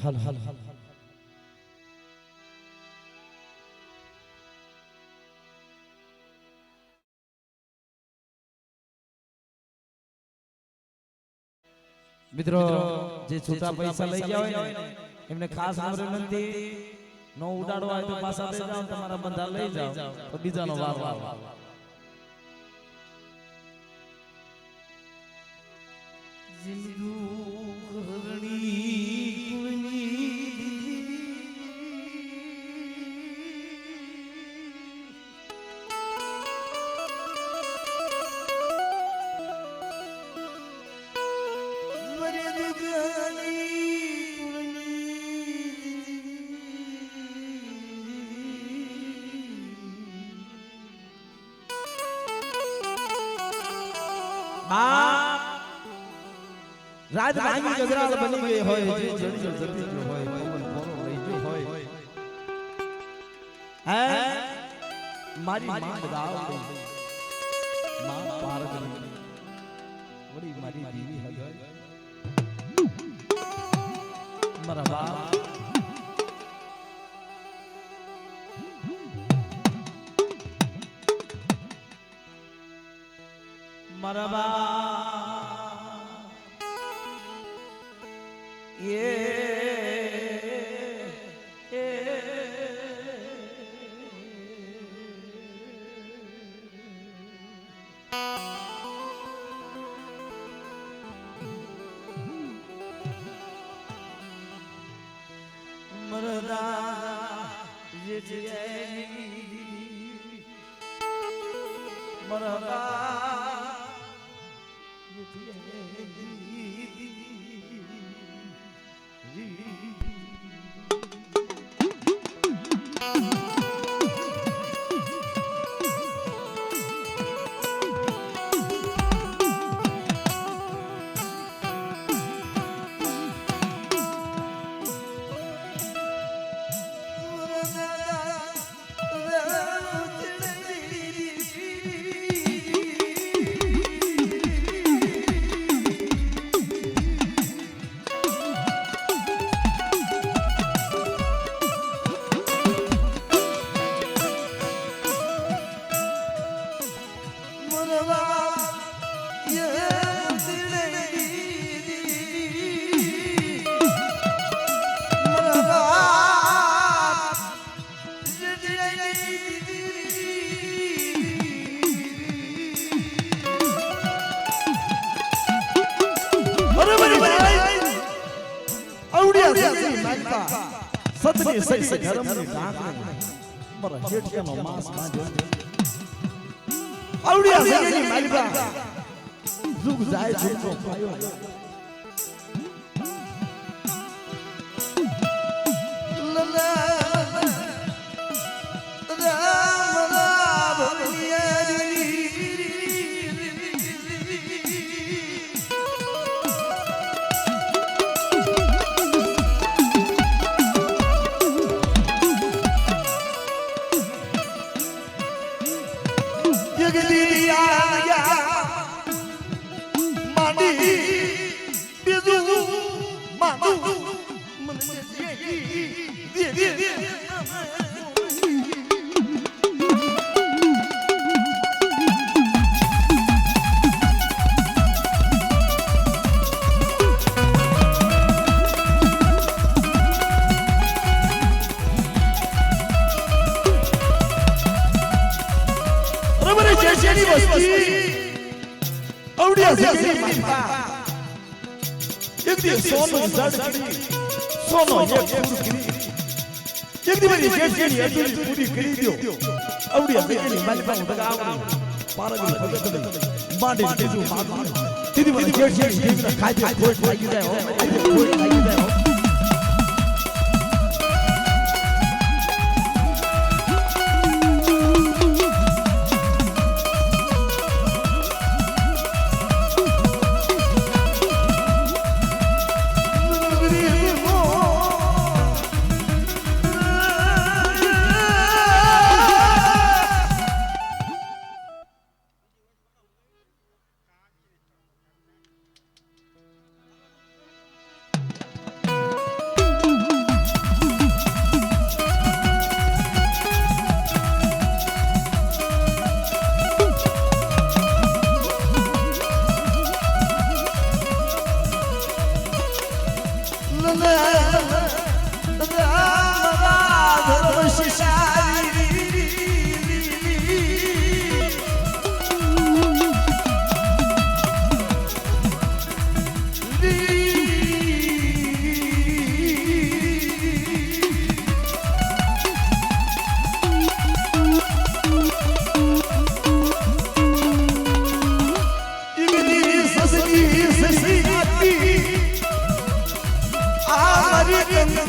હાલ હલ હલ મિત્રો જે છૂટા પૈસા લઈ ગયા હોય એમને ખાસ નમ્ર વિનંતી નો ઉડાડો હોય તો પાછા જાઓ તમારા બંધા લઈ જાઓ તો બીજાનો વાર વાર રાત ભાંગી ગજરાળ બની ગઈ હોય જે જડી જતી ગયો હોય પવન ફોરો રહી ગયો હોય. હે? મારી માં બદાવમાં પારગની વળી મારી દીવી હગર મારા બાપ સઈ સઈ ધર્મની ઢાંકણી. મારા જેઠિયાનો માંસ માંજો આવડિયા સગેની માલિકા. જુગ જાય પાયો. શેરી વસ્તી અવડિયા જેની એક દિવસ સોનું ઝાડ કરી સોનો એક પૂર કરી એક દિવસ જેની અધૂરી પૂરી કરી દો અવડિયા જેની માલિકા હું તક આવડી પારગી ભગત માંડી દીધું માગું તીધી મને જેની જીવના ખાજે ખોટ લાગી જાય હો ખોટ લાગી જાય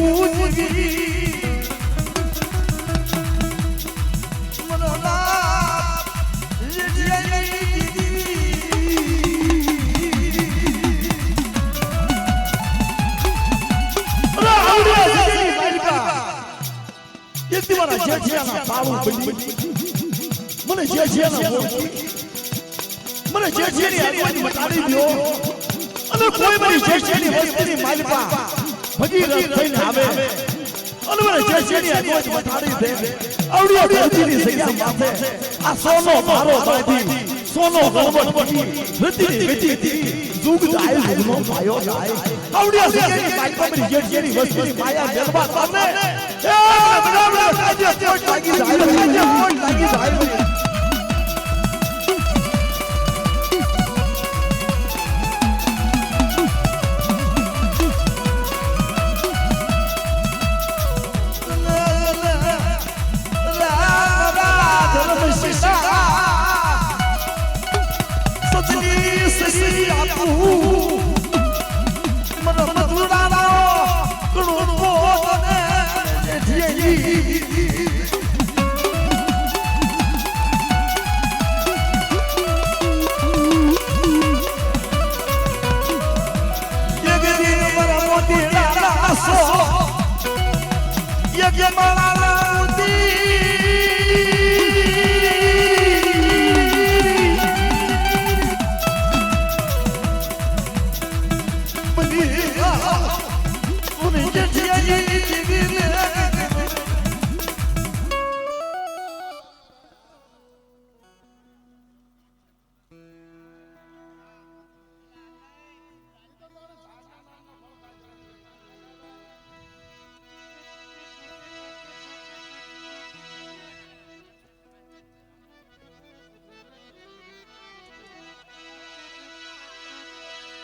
હો એક દીવાના જે છે એના પાવું બની મને જે છે મને જે છે અને કોઈ મારી જે છે વસ્તુની માલિકા ભગીરથ થઈને આવે અને મને જે છે એની આગળ મટાડી દે આવડી ધરતીની જગ્યા માથે આ સોનો મારો દાદી સોનો ગણવટ પટી રતિની વેતી જુગ જાય જુગનો પાયો જાય આવડી જગ્યાની માલિકા મારી જે છે એની વસ્તુની માયા જલવા તમે એ બધા બધા કાજે કોટ લાગી જાય કોટ લાગી જાય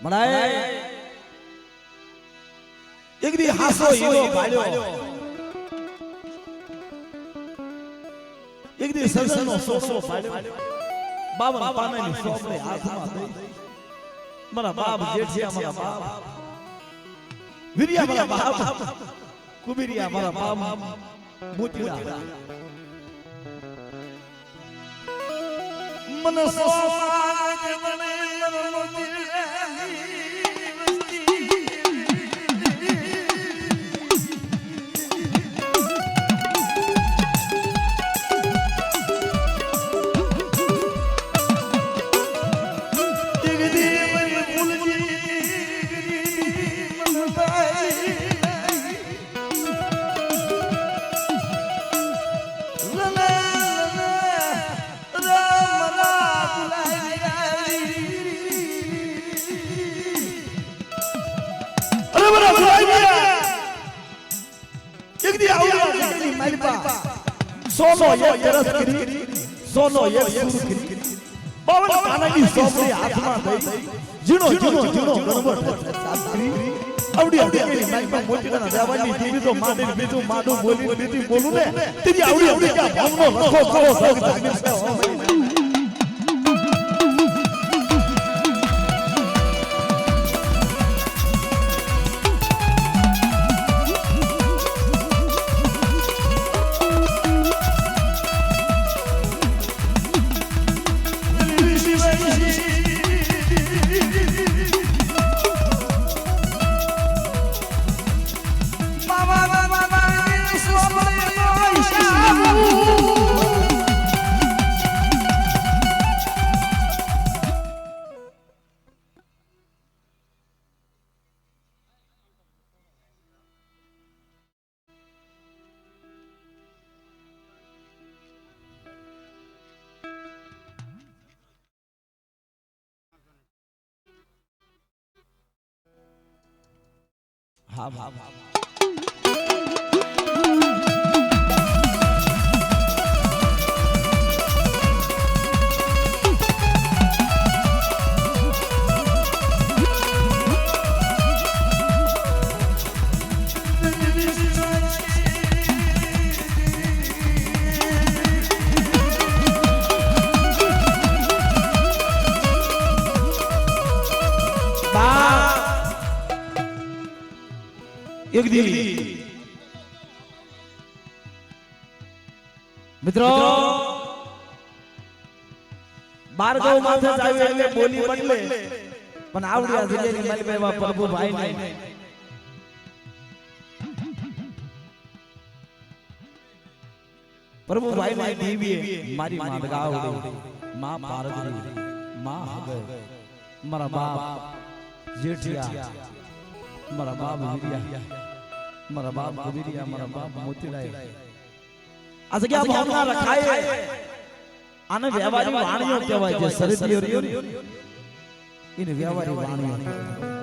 મણાય એક દી હાસો હીરો ભાળ્યો એક દી સરસનો સોસો પાડ્યો બાવન પાનાની સોપડી હાથમાં દઈ મારા બાપ જેઠિયા મારા બાપ વિરિયા મારા બાપ કુબિરિયા મારા બાપ મોતીલા મન સોમાજ મને અરે માલિકા સોનો એક રસ કરી સોનો એક સુર કરી બાવન કાનાની સોપડી હાથમાં દઈ જીણો જીણો જીણો ગણવટ સાત્રી આવડી આવડી એની માલિકા મોટી ના દેવાની દીવી તો માંડી બીજું માડું બોલી બીજું બોલું ને તેની આવડી આવડી ક્યાં ભાવનો લખો કરો સગ જાગી છે એક દી મિત્રો બારગવ માથે જ આવ્યું એટલે બોલી બદલે પણ આવડી આ જગ્યાની માલિક એવા પ્રભુભાઈ ને પ્રભુભાઈ ને દેવીએ મારી માં ગાવડી માં પારગરી માં હગર મારા બાપ જેઠિયા મારા બાપ વીરિયા મારા બાપ કબીરિયા મારા બાપ મોતીરાય આ જગ્યા ભાવના રખાય આને વ્યવહારી વાણીઓ કહેવાય છે સરદીઓ એને વ્યવહારી વાણીઓ કહેવાય.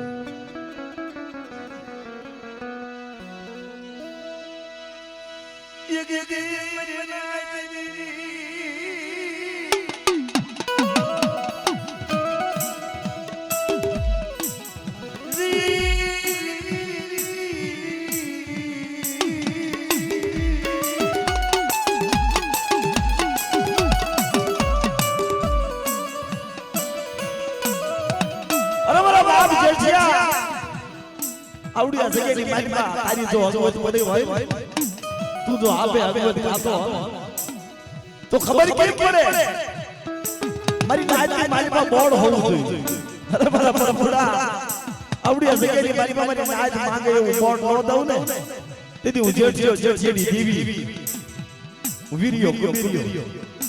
આવડી આ જગ્યાની માલિકમાં તારી જો હગવત પડી હોય તું જો આપે હગવત ગાતો હોય, તો ખબર કેમ પડે? મારી નાચની માલિકમાં બોર્ડ હોવું જોઈએ. અરે મારા પ્રભુડા આવડી આ જગ્યાની માલિકમાં મારી નાચ માંગે એવું બોર્ડ ન દઉં ને તેથી હું જેઠિયો જેડી દેવી. હું વીર્યો કબીર્યો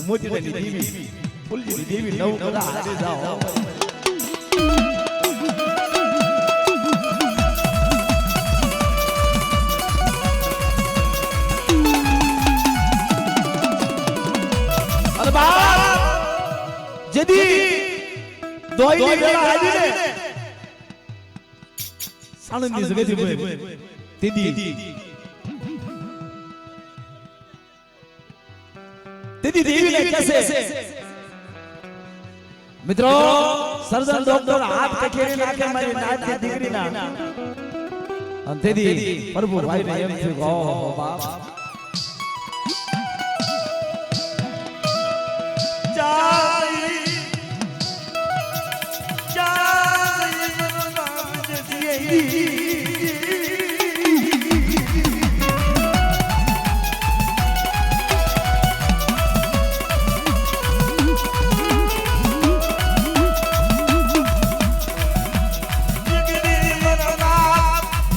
હું દેવી. ફૂલજીની દેવી નવ બધા હારે જાઓ. જેદી દોઈની વેળા આવી ને. સાણંદની જગતી ભાઈ તેદી તેદી દેવીને કહેશે. મિત્રો સરદાર ડોક્ટર હાથ કખેરી નાખે મારી નાચની દીકરીના. અને તેદી પ્રભુ ભાઈને એમ થયું. ઓહો બાપ.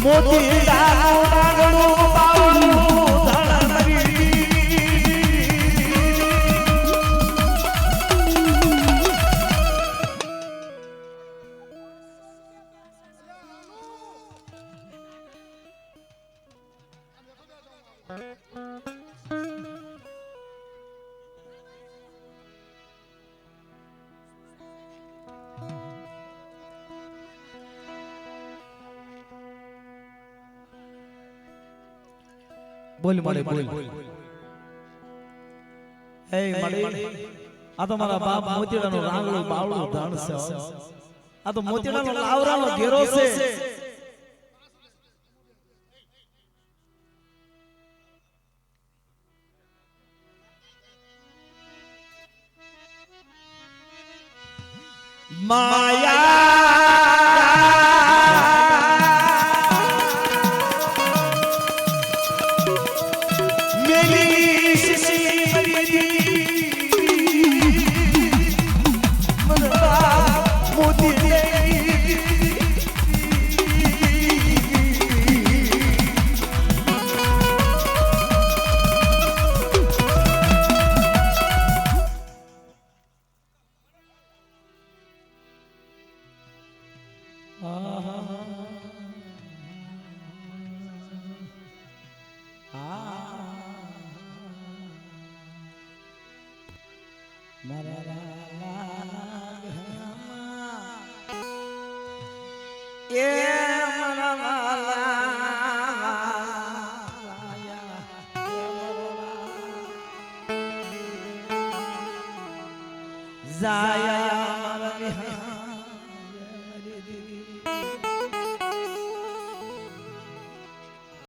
મોતી બોલ મળે બોલ હે મળે આ તો મારા બાપ મોતીડાનો રાંગળો બાવળો ધણ છે આ તો મોતીડાનો લાવરાનો ઘેરો છે માયા મેલી એ મારા વાલા